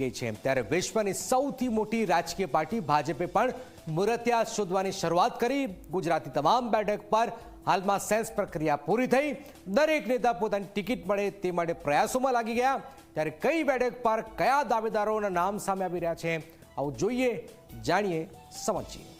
ગઈ છે ત્યારે વિશ્વની સૌથી મોટી રાજકીય પાર્ટી ભાજપે પણ મુરતિયા શોધવાની શરૂઆત કરી. ગુજરાતની તમામ બેઠક પર હાલમાં સેન્સ પ્રક્રિયા પૂરી થઈ. દરેક નેતા પોતાની ટિકિટ મળે તે માટે પ્રયાસોમાં લાગી ગયા. ત્યારે કઈ બેઠક પર કયા દાવેદારોના નામ સામે આવી રહ્યા છે, આવું જોઈએ, જાણીએ, સમજીએ.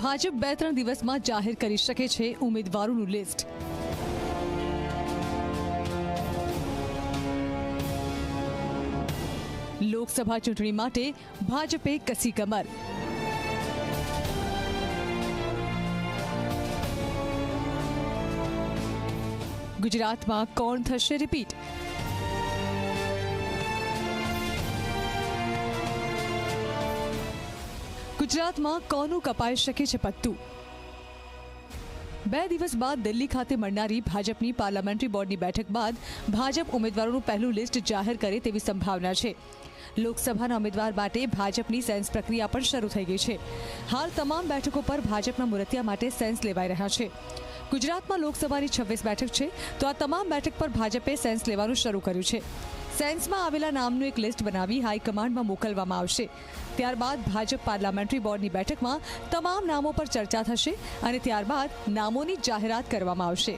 ભાજપ બે ત્રણ દિવસમાં જાહેર કરી શકે છે ઉમેદવારોનું લિસ્ટ. લોકસભા ચૂંટણી માટે ભાજપે કસી કમર. ગુજરાતમાં કોણ થશે રિપીટ? ગુજરાતમાં કોનું કપાઈ શકે છે પત્તું? બે દિવસ બાદ દિલ્હી ખાતે મળનારી ભાજપની પાર્લામેન્ટરી બોર્ડની બેઠક બાદ ભાજપ ઉમેદવારોનું પહેલું લિસ્ટ જાહેર કરે તેવી સંભાવના છે. લોકસભાના ઉમેદવાર માટે ભાજપની સેન્સ પ્રક્રિયા પણ શરૂ થઈ ગઈ છે. હાલ તમામ બેઠકો પર ભાજપના મુરતિયા માટે સેન્સ લેવાઈ રહ્યા છે. ગુજરાતમાં લોકસભાની છવ્વીસ બેઠક છે, તો આ તમામ બેઠક પર ભાજપે સેન્સ લેવાનું શરૂ કર્યું છે. સેન્સમાં આવેલા નામનું એક લિસ્ટ બનાવી હાઈકમાન્ડમાં મોકલવામાં આવશે. ત્યારબાદ ભાજપ પાર્લામેન્ટરી બોર્ડની બેઠકમાં તમામ નામો પર ચર્ચા થશે અને ત્યારબાદ નામોની જાહેરાત કરવામાં આવશે.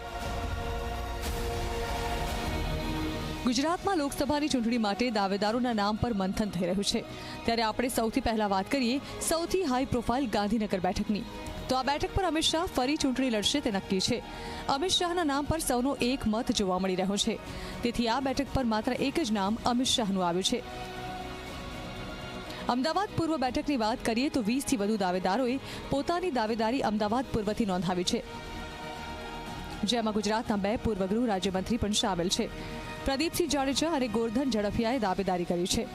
ગુજરાતમાં લોકસભાની ચૂંટણી માટે દાવેદારોના નામ પર મંથન થઈ રહ્યું છે. ત્યારે આપણે સૌથી પહેલા વાત કરીએ સૌથી હાઈ પ્રોફાઇલ ગાંધીનગર બેઠકની. તો આ બેઠક પર અમિત શાહ ફરી ચૂંટણી લડશે તે નક્કી છે. અમિત શાહના નામ પર સૌનો એક મત જોવા મળી રહ્યો છે. તેથી આ બેઠક પર માત્ર એક જ નામ અમિત શાહનું આવ્યું છે. અમદાવાદ પૂર્વ બેઠકની વાત કરીએ તો વીસથી વધુ દાવેદારોએ પોતાની દાવેદારી અમદાવાદ પૂર્વથી નોંધાવી છે. જેમાં ગુજરાતના બે પૂર્વ ગૃહ રાજ્યમંત્રી પણ સામેલ છે. પ્રદીપસિંહ જાડેજા અને ગોરધન ઝડફિયાએ દાવેદારી કરી છે.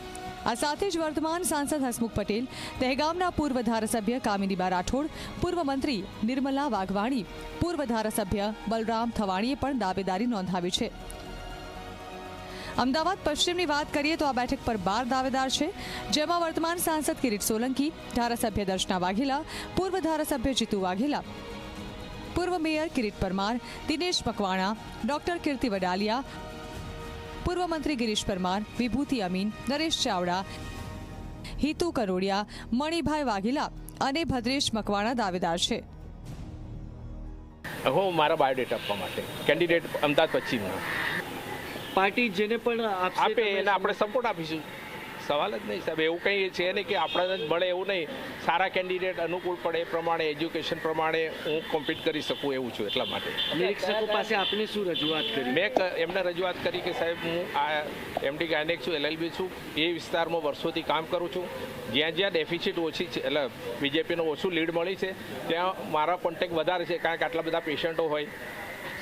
આ સાથે જ વર્તમાન સાંસદ હસમુખ પટેલ, દહેગામના પૂર્વ ધારાસભ્ય કામિનીબા રાઠોડ, પૂર્વ મંત્રી નિર્મલા વાઘવાણી, પૂર્વ ધારાસભ્ય બલરામ થવાણીએ પણ દાવેદારી નોંધાવી છે. અમદાવાદ પશ્ચિમની વાત કરીએ તો આ બેઠક પર બાર દાવેદાર છે, જેમાં વર્તમાન સાંસદ કિરીટ સોલંકી, ધારાસભ્ય દર્શના વાઘેલા, પૂર્વ ધારાસભ્ય જીતુ વાઘેલા, પૂર્વ મેયર કિરીટ પરમાર, દિનેશ મકવાણા, ડોક્ટર કીર્તિ વડાલિયા પૂર્વ મંત્રી ગિરીશ પરમાર વિભૂતિ અમીન નરેશ ચાવડા હિતુ કરોડિયા મણિભાઈ વાઘેલા અને ભદ્રેશ મકવાણા દાવેદાર છે. હું મારા બાયોડેટા આપવા માટે કેન્ડિડેટ અમદાવાદ પશ્ચિમનો. પાર્ટી જેને પણ આપે એને આપણે સપોર્ટ આપીશું. સવાલ જ નહીં સાહેબ. એવું કંઈ છે નહીં કે આપણને જ મળે એવું નહીં. સારા કેન્ડિડેટ અનુકૂળ પડે એ પ્રમાણે એજ્યુકેશન પ્રમાણે હું કોમ્પિટ કરી શકું એવું છું એટલા માટે. નિરીક્ષકો પાસે આપને શું રજૂઆત કરી? મેં એમને રજૂઆત કરી કે સાહેબ હું આ એમડી ગાયનેક છું એલએલબી છું. એ વિસ્તારમાં વર્ષોથી કામ કરું છું. જ્યાં જ્યાં ડેફિસિટ ઓછી છે એટલે બીજેપીનો ઓછું લીડ મળી છે ત્યાં મારા કોન્ટેક્ટ વધારે છે કારણ કે આટલા બધા પેશન્ટો હોય.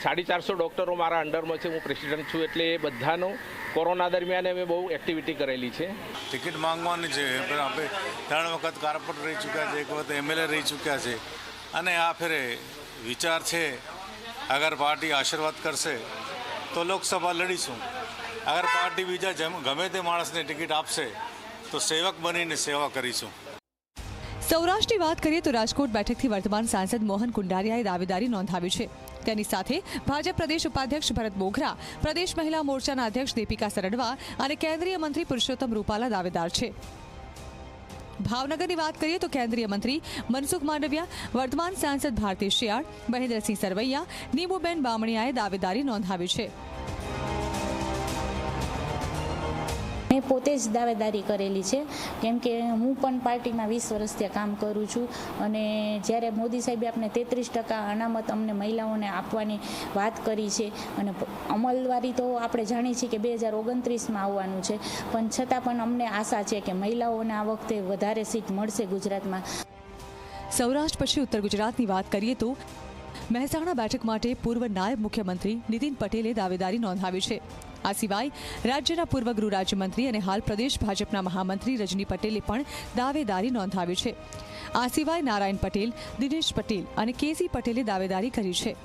સાડી ચારસો ડૉક્ટરો મારા અંડરમાં છે હું પ્રેસિડેન્ટ છું એટલે એ બધાનો કોરોના દરમિયાન અમે બહુ એક્ટિવિટી કરેલી છે. ટિકિટ માંગવાની છે. પણ આપણે ત્રણ વખત કાર્પોરેટર રહી ચૂક્યા છે, એક વખત એમએલએ રહી ચૂક્યા છે. અને આ ફેરે વિચાર છે, અગર પાર્ટી આશીર્વાદ કરશે, તો લોકસભા લડીશું. અગર પાર્ટી બીજા ગમે તે માણસને ટિકિટ આપશે, તો સેવક બનીને સેવા કરીશું. સૌરાષ્ટ્રની વાત કરીએ તો રાજકોટ બેઠકથી વર્તમાન સાંસદ મોહન કુંડારિયાએ દાવેદારી નોંધાવી છે. તેની સાથે ભાજપ પ્રદેશ ઉપાધ્યક્ષ ભરત બોઘરા પ્રદેશ મહિલા મોરચાના અધ્યક્ષ દીપિકા સરડવા અને કેન્દ્રીય મંત્રી પુરુષોત્તમ રૂપાલા દાવેદાર છે. ભાવનગરની વાત કરીએ તો કેન્દ્રીય મંત્રી મનસુખ માંડવિયા, વર્તમાન સાંસદ ભારતી શિયાળ, મહેન્દ્રસિંહ સરવૈયા, નીમુબેન બામણીયાએ દાવેદારી નોંધાવી છે. મેં પોતે જ દાવેદારી કરેલી છે. કેમ કે હું પણ પાર્ટીમાં વીસ વર્ષથી કામ કરું છું અને જ્યારે મોદી સાહેબે આપણે તેત્રીસ ટકા અનામત અમને મહિલાઓને આપવાની વાત કરી છે અને અમલવારી તો આપણે જાણીએ છીએ કે બે હજાર ઓગણત્રીસમાં આવવાનું છે. પણ છતાં પણ અમને આશા છે કે મહિલાઓને આ વખતે વધારે સીટ મળશે ગુજરાતમાં. સૌરાષ્ટ્ર પછી ઉત્તર ગુજરાતની વાત કરીએ તો મહેસાણા બેઠક માટે પૂર્વ નાયબ મુખ્યમંત્રી નીતિન પટેલે દાવેદારી નોંધાવી છે. આ સિવાય રાજ્યના પૂર્વ ગૃહ રાજ્યમંત્રી અને હાલ પ્રદેશ ભાજપના મહામંત્રી રજની પટેલે પણ દાવેદારી નોંધાવી છે. આ સિવાય નારાયણ પટેલ, દિનેશ પટેલ અને કેસી પટેલે દાવેદારી કરી છે.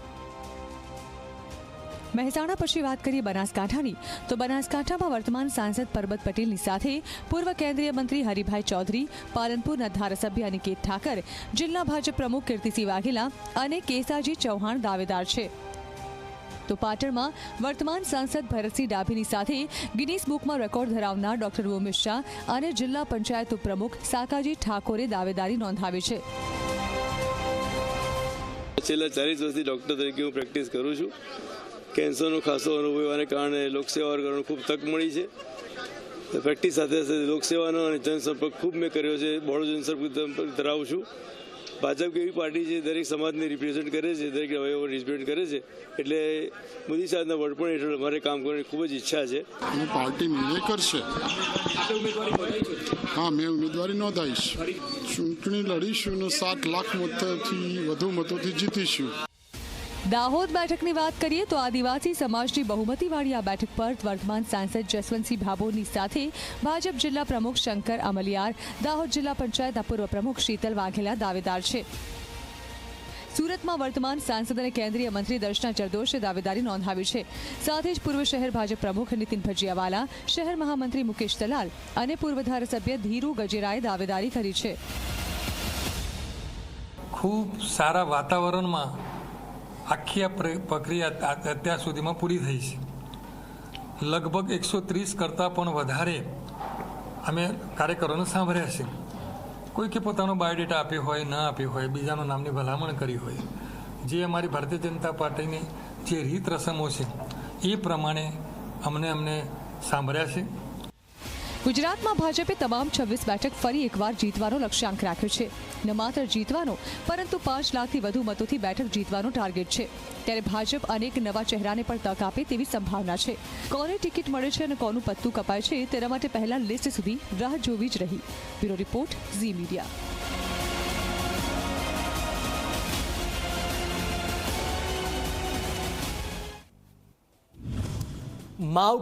મહેસાણા પછી વાત કરીએ બનાસકાંઠાની. તો બનાસકાંઠામાં વર્તમાન સાંસદ પરબત પટેલની સાથે પૂર્વ કેન્દ્રીય મંત્રી હરિભાઈ ચૌધરી, પાલનપુરના ધારાસભ્ય અનિકેત ઠાકર, જિલ્લા ભાજપ પ્રમુખ કીર્તિસિંહ વાઘેલા અને કેસાજી ચૌહાણ દાવેદાર છે. તો પાટણમાં વર્તમાન સાંસદ ભરતસિંહ ડાભીની સાથે ગિનીસ બુકમાં રેકોર્ડ ધરાવનાર ડોક્ટર ઉમેશ શાહ અને જિલ્લા પંચાયત ઉપપ્રમુખ સાકાજી ઠાકોરે દાવેદારી નોંધાવી છે. છેલ્લા ચાલીસ વર્ષથી ડૉક્ટર તરીકે હું પ્રેક્ટિસ કરું છું. કેન્સરનો ખાસો અનુભવ કારણે લોકસેવા કરવાનું ખૂબ તક મળી છે. પ્રેક્ટિસ સાથે સાથે લોકસેવાનો અને જનસંપર્ક ખૂબ મેં કર્યો છે. બહોળો જનસંપર્ક ધરાવું છું. ભાજપ એવી પાર્ટી છે દરેક સમાજને રિપ્રેઝેન્ટ કરે છે, દરેક અવયવો રિપ્રેઝેન્ટ કરે છે. એટલે મોદી સાહેબના વડપણ હેઠળ અમારે કામ કરવાની ખૂબ જ ઈચ્છા છે. હું પાર્ટી નિર્ણય કરશે. હા, મેં ઉમેદવારી નોંધાવીશ. ચૂંટણી લડીશું અને સાત લાખ મતોથી વધુ મતોથી જીતીશું. દાહોદ બેઠકની વાત કરીએ તો આદિવાસી સમાજની બહુમતીવાળી આ બેઠક પર વર્તમાન સાંસદ જસવંતસિંહ ભાભોરની સાથે ભાજપ જિલ્લા પ્રમુખ શંકર અમલિયાર, દાહોદ જિલ્લા પંચાયતના પૂર્વ પ્રમુખ શીતલ વાઘેલા દાવેદાર છે. સુરતમાં વર્તમાન સાંસદ અને કેન્દ્રીય મંત્રી દર્શના જરદોશે દાવેદારી નોંધાવી છે. સાથે જ પૂર્વ શહેર ભાજપ પ્રમુખ નીતિન ભજીયાવાલા, શહેર મહામંત્રી મુકેશ દલાલ અને પૂર્વ ધારાસભ્ય ધીરુ ગજેરાએ દાવેદારી કરી છે. ખૂબ સારા વાતાવરણમાં આખી આ પ્રક્રિયા અત્યાર સુધીમાં પૂરી થઈ છે. લગભગ એકસો ત્રીસ કરતાં પણ વધારે અમે કાર્યકરોને સાંભળ્યા છે. કોઈ કે પોતાનો બાયોડેટા આપ્યો હોય, ન આપ્યો હોય, બીજાનું નામની ભલામણ કરી હોય, જે અમારી ભારતીય જનતા પાર્ટીની જે રીત રસમો છે, એ પ્રમાણે અમને અમને સાંભળ્યા છે. ગુજરાતમાં ભાજપે તમામ છવ્વીસ બેઠક ફરી એકવાર જીતવાનો લક્ષ્યાંક રાખ્યો છે. ન માત્ર જીતવાનો, પરંતુ પાંચ લાખથી વધુ મતોથી બેઠક જીતવાનો ટાર્ગેટ છે. ત્યારે ભાજપ અનેક નવા ચહેરાને પણ તક આપે તેવી સંભાવના છે. કોને ટિકિટ મળે છે અને કોનું પત્તું કપાય છે, તેના માટે પહેલા લિસ્ટ સુધી રાહ જોવી જ રહી. Bureau report, Zee media. Mount